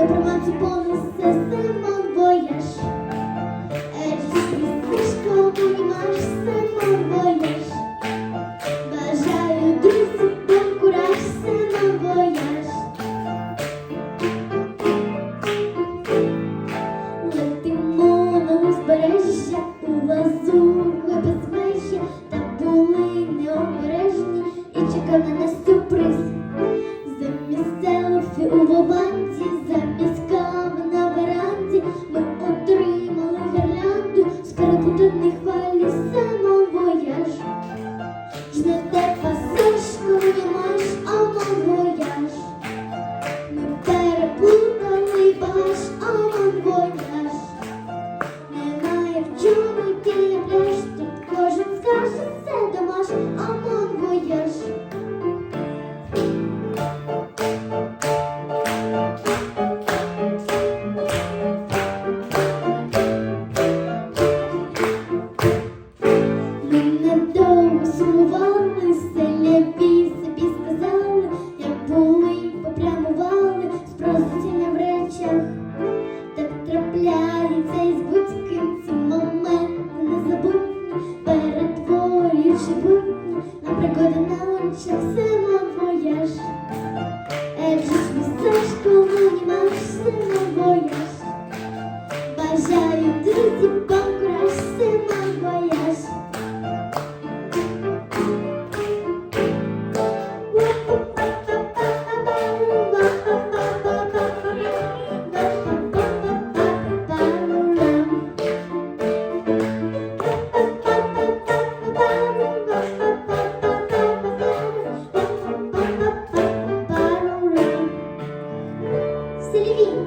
Тримати поле система боєш. Ельсько понімаєш, сина боєш. Бажаю друзі, покураж, сина боєш. Летимо на узбережжя, у лазу безмежжя, та були необережні і чекали на нас. Далі Фейсбуці ці моменти незабутні перетворюючи будні на пригоди на ланчах сила вояж. Еджу ж містечко, мені марш сила вояж. Бажаю друзі, living.